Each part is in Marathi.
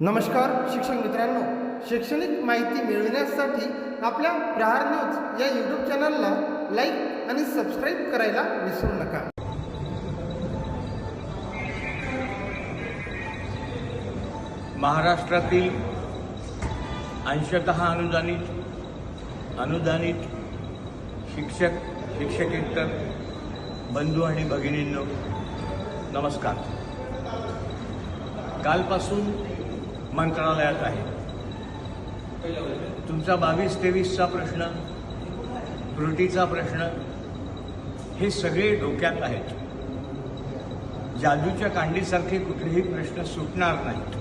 नमस्कार शिक्षक मित्रांनो. शैक्षणिक माहिती मिळविण्यासाठी आपल्या प्रहार न्यूज या यूट्यूब चॅनलला लाईक आणि सबस्क्राईब करायला विसरू नका. महाराष्ट्रातील अंशत अनुदानित अनुदानित शिक्षक शिक्षकेतर बंधू आणि भगिनींनो नमस्कार. कालपासून मंत्रालयात आहे. तुमचा बावीस तेवीसचा प्रश्न त्रुटीचा प्रश्न हे सगळे डोक्यात आहेत. जादूच्या कांडीसारखे कुठलेही प्रश्न सुटणार नाहीत.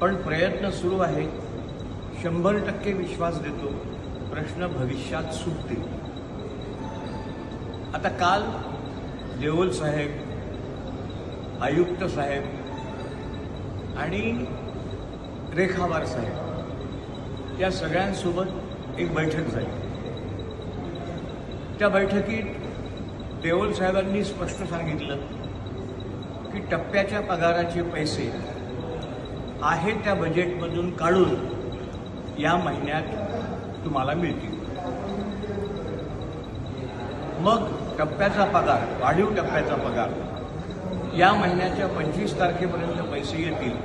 पण प्रयत्न सुरू आहे शंभर टक्के विश्वास देतो प्रश्न भविष्यात सुटतील. आता काल देओल साहेब आयुक्त साहेब आणि रेखावार साहेब या सगळ्यांसोबत एक बैठक झाली. त्या बैठकीत देओल साहेबांनी स्पष्ट सांगितलं की टप्प्याच्या पगाराचे पैसे आहे त्या बजेटमधून काढून या महिन्यात तुम्हाला मिळतील. मग टप्प्याचा पगार वाढीव टप्प्याचा पगार या महिन्याच्या पंचवीस तारखेपर्यंत पैसे येतील.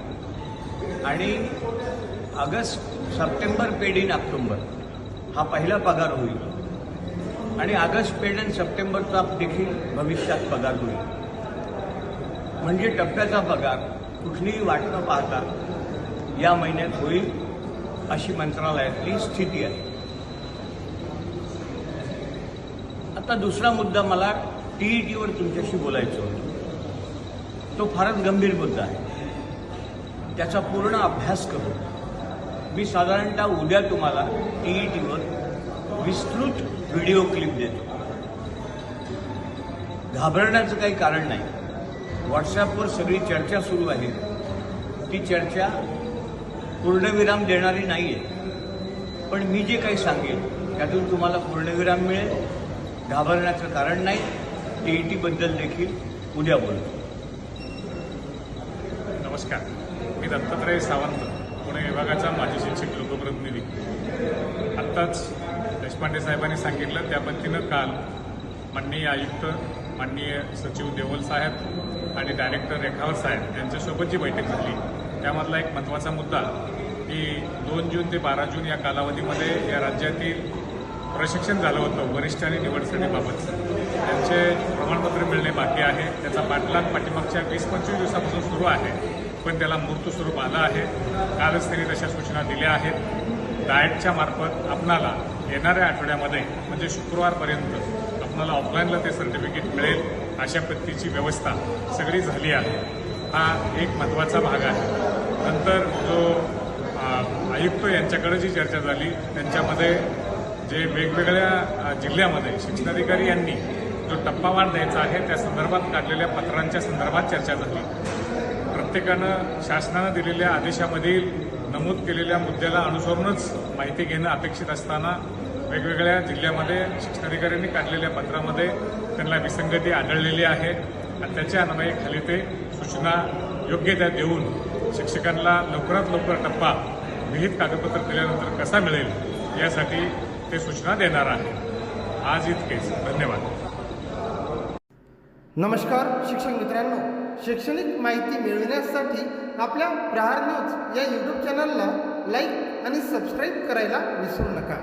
आणि August September paid in October. हा पहिला पगार होईल. आणि ऑगस्ट पेड इन सप्टेंबरचा देखील भविष्यात पगार होईल. म्हणजे टप्प्याचा पगार कुठलीही वाट न पाहता या महिन्यात होईल अशी मंत्रालयातली स्थिती आहे. आता दुसरा मुद्दा मला टीईटीवर तुमच्याशी बोलायचं होतं. तो फारच गंभीर मुद्दा आहे. त्याचा पूर्ण अभ्यास करू मी साधारणतः उद्या तुम्हाला टीईटीवर विस्तृत व्हिडिओ क्लिप देतो. घाबरण्याचं काही कारण नाही. व्हॉट्सॲपवर सगळी चर्चा सुरू आहे. ती चर्चा पूर्णविराम देणारी नाही आहे पण मी जे काही सांगेन त्यातून तुम्हाला पूर्णविराम मिळेल. घाबरण्याचं कारण नाही. टी ई टीबद्दल देखील उद्या बोलतो नमस्कार. मी दत्तात्रय सावंत पुणे विभागाचा माजी शिक्षक लोकप्रतिनिधी. आत्ताच देशपांडे साहेबांनी सांगितलं त्या पद्धतीनं काल माननीय आयुक्त माननीय सचिव देवल साहेब आणि डायरेक्टर रेखावर साहेब यांच्यासोबत जी बैठक झाली. त्यामधला एक महत्त्वाचा मुद्दा की दोन जून ते बारा जून या कालावधीमध्ये या राज्यातील प्रशिक्षण झालं होतं वरिष्ठ आणि निवड श्रेणीबाबत. त्यांचे प्रमाणपत्र मिळणे बाकी आहे. त्याचा पाठलाग पाठीमागच्या वीस पंचवीस दिवसापासून सुरू आहे. पण त्याला मूर्त स्वरूप आलं आहे. कालच त्यांनी तशा सूचना दिल्या आहेत. डाएटच्या मार्फत आपणाला येणाऱ्या आठवड्यामध्ये म्हणजे शुक्रवारपर्यंत आपणाला ऑफलाईनला ते सर्टिफिकेट मिळेल अशा पद्धतीची व्यवस्था सगळी झाली आहे. हा एक महत्त्वाचा भाग आहे. नंतर जो आयुक्त यांच्याकडे जी चर्चा झाली त्यांच्यामध्ये जे वेगवेगळ्या जिल्ह्यामध्ये शिक्षणाधिकारी यांनी जो टप्पावाढ द्यायचा आहे त्या संदर्भात काढलेल्या पत्रांच्या संदर्भात चर्चा झाली. प्रत्येकानं शासनानं दिलेल्या आदेशामधील नमूद केलेल्या मुद्द्याला अनुसरूनच माहिती घेणं अपेक्षित असताना वेगवेगळ्या जिल्ह्यामध्ये शिक्षणाधिकाऱ्यांनी काढलेल्या पत्रामध्ये त्यांना विसंगती आढळलेली आहे. आणि त्याच्या अन्वये खाली ते सूचना योग्य त्या देऊन शिक्षकांना लवकरात लवकर टप्पा विहित कागदपत्र दिल्यानंतर कसा मिळेल यासाठी ते सूचना देणार आहे. आज इतकेच. धन्यवाद. नमस्कार शिक्षक मित्रांनो. शैक्षणिक माहिती मिळविण्यासाठी आपल्या प्रहार न्यूज या यूट्यूब चॅनलला लाईक आणि सबस्क्राईब करायला विसरू नका.